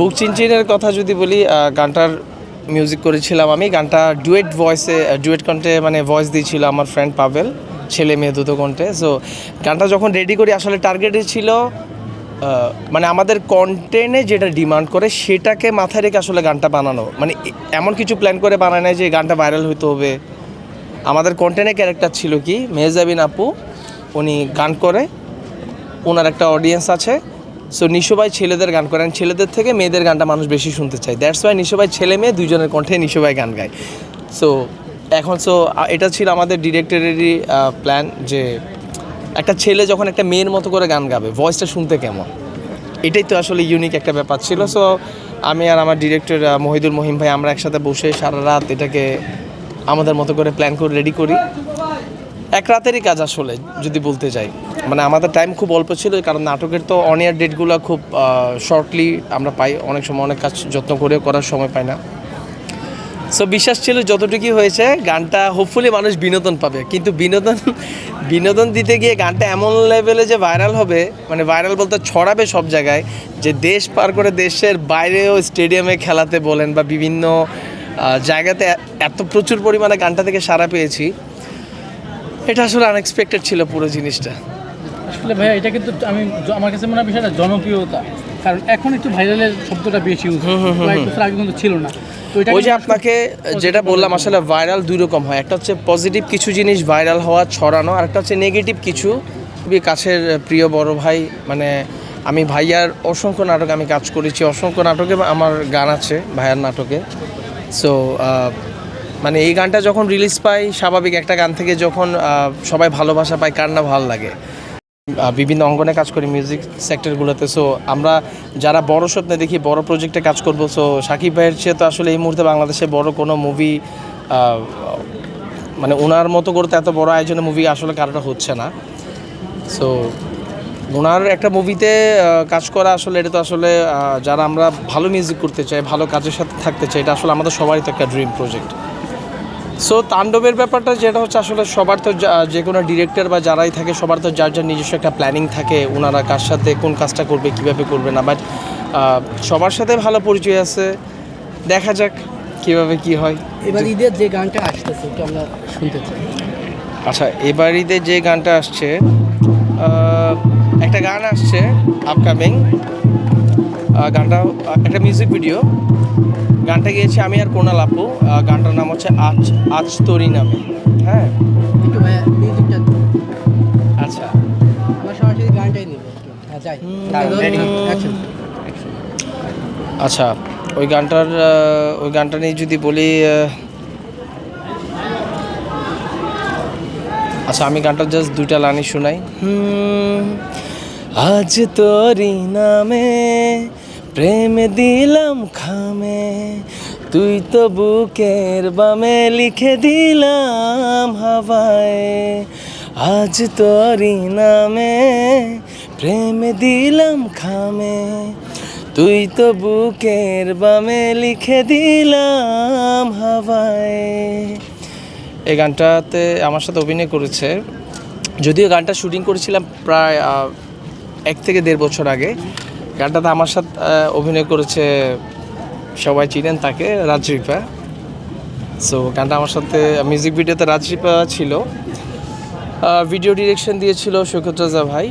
বুক চিনচিনের কথা যদি বলি গানটার মিউজিক করেছিলাম আমি। গানটা ডুয়েট ভয়েসে ডুয়েট কণ্ঠে মানে ভয়েস দিয়েছিল আমার ফ্রেন্ড পাভেল, ছেলে মেয়ে দুটো কণ্ঠে। সো গানটা যখন রেডি করি, আসলে টার্গেটে ছিল মানে আমাদের কন্টেন্টে যেটা ডিমান্ড করে, সেটাকে মাথায় রেখে আসলে গানটা বানানো। মানে এমন কিছু প্ল্যান করে বানায় নাই যে গানটা ভাইরাল হইতে হবে। আমাদের কন্টেন্টের ক্যারেক্টার ছিল কি? মেহজাবিন আপু, উনি গান করে ওনার একটা অডিয়েন্স আছে। সো নিশোভাই ছেলেদের গান করেন। ছেলেদের থেকে মেয়েদের গানটা মানুষ বেশি শুনতে চায়। দ্যাটস ওয়াই নিশোভাই ছেলে মেয়ে দুজনের কণ্ঠে নিশোভাই গান গায়। সো এখন সো এটা ছিল আমাদের ডিরেক্টরেরই প্ল্যান যে একটা ছেলে যখন একটা মেয়ের মতো করে গান গাবে ভয়েসটা শুনতে কেমন? এটাই তো আসলে ইউনিক একটা ব্যাপার ছিল। সো আমি আর আমার ডিরেক্টর মহিদুল মহিম ভাই আমরা একসাথে বসে সারা রাত এটাকে আমাদের মতো করে প্ল্যান করে রেডি করি। এক রাতেরই কাজ আসলে, যদি বলতে যাই। মানে আমাদের টাইম খুব অল্প ছিল, কারণ নাটকের তো অন ইয়ার ডেটগুলো খুব শর্টলি আমরা পাই। অনেক সময় অনেক কাজ যত্ন করেও করার সময় পাই না। সো বিশ্বাস ছিল যতটুকুই হয়েছে, গানটা হোপফুলি মানুষ বিনোদন পাবে। কিন্তু বিনোদন বিনোদন দিতে গিয়ে গানটা এমন লেভেলে যে ভাইরাল হবে মানে ভাইরাল বলতে ছড়াবে সব জায়গায়, যে দেশ পার করে দেশের বাইরেও স্টেডিয়ামে খেলাতে বলেন বা বিভিন্ন জায়গাতে এত প্রচুর পরিমাণে গানটা থেকে সাড়া পেয়েছি। এটা আসলে আনএক্সপেক্টেড ছিল পুরো জিনিসটা। আসলে ভাইয়া এটা কিন্তু আমি আমার কাছে মনে হয় বিষয়টা জনপ্রিয়তা। কারণ এখন একটু ভাইরালের শব্দটা বেশি ইউজ আগে কিন্তু ছিল না। ওই যে আপনাকে যেটা বললাম আসলে ভাইরাল দুই রকম হয়। একটা হচ্ছে পজিটিভ কিছু জিনিস ভাইরাল হওয়া ছড়ানো আর একটা হচ্ছে নেগেটিভ কিছু। খুবই কাছের প্রিয় বড় ভাই মানে আমি ভাইয়ার অসংখ্য নাটক আমি কাজ করেছি। অসংখ্য নাটকে আমার গান আছে ভাইয়ার নাটকে। সো মানে এই গানটা যখন রিলিজ পাই, স্বাভাবিক একটা গান থেকে যখন সবাই ভালোবাসা পায়, কার না ভালো লাগে। বিভিন্ন অঙ্গনে কাজ করি মিউজিক সেক্টরগুলোতে সো আমরা যারা বড় স্বপ্নে দেখি, বড় প্রজেক্টে কাজ করব সো সাকিব ভাইয়ের চেয়ে তো আসলে এই মুহূর্তে বাংলাদেশে বড় কোনো মুভি মানে ওনার মতো করতে এত বড় আয়োজনে মুভি আসলে কারোটা হচ্ছে না। সো ওনার একটা মুভিতে কাজ করা আসলে এটা তো আসলে যারা আমরা ভালো মিউজিক করতে চাই, ভালো কাজের সাথে থাকতে চাই, এটা আসলে আমাদের সবারই তো একটা ড্রিম প্রজেক্ট সো তাণ্ডবের ব্যাপারটা যেটা হচ্ছে আসলে সবার তো যা- যে কোনো ডিরেক্টর বা যারাই থাকে সবার তো যার যার নিজস্ব একটা প্ল্যানিং থাকে ওনারা কার সাথে কোন কাজটা করবে কীভাবে করবে না। বাট সবার সাথে ভালো পরিচয় আছে। দেখা যাক কীভাবে কি হয়। এবার ঈদের যে গানটা আসতেছে ওটা আমরা শুনতে চাই। আচ্ছা এবার ঈদে যে গানটা আসছে একটা গান আসছে আপকামিং গানটা একটা মিউজিক ভিডিও গানটা গিয়েছি আমি আর কোনাল আপু গানটার নাম হচ্ছে আজ আজ তোরি নামে। হ্যাঁ? আচ্ছা। আমরা সরাসরি গানটাই নিব হ্যাঁ. অ্যাকশন আচ্ছা ওই গানটার ওই গানটা নিয়ে যদি বলি আচ্ছা আমি গানটা জাস্ট দুইটা লাইনই শোনাই। হুম, আজ তোরি নামে প্রেম দিলাম খামে, তুই তো বুকের বামে লিখে দিলাম হাওয়ায়। আজ তোরি নামে প্রেম দিলাম খামে, তুই তো বুকের বামে লিখে দিলাম হাওয়ায়। এই গানটাতে আমার সাথে অভিনয় করেছে। যদিও গানটা শুটিং করেছিলাম প্রায় এক থেকে দেড় বছর আগে। গানটাতে আমার সাথে অভিনয় করেছে, সবাই চিনেন তাকে রাজরিপা সো গানটা আমার সাথে মিউজিক ভিডিওতে রাজরিপা ছিল। ভিডিও ডিরেকশন দিয়েছিল সৈকত রাজা ভাই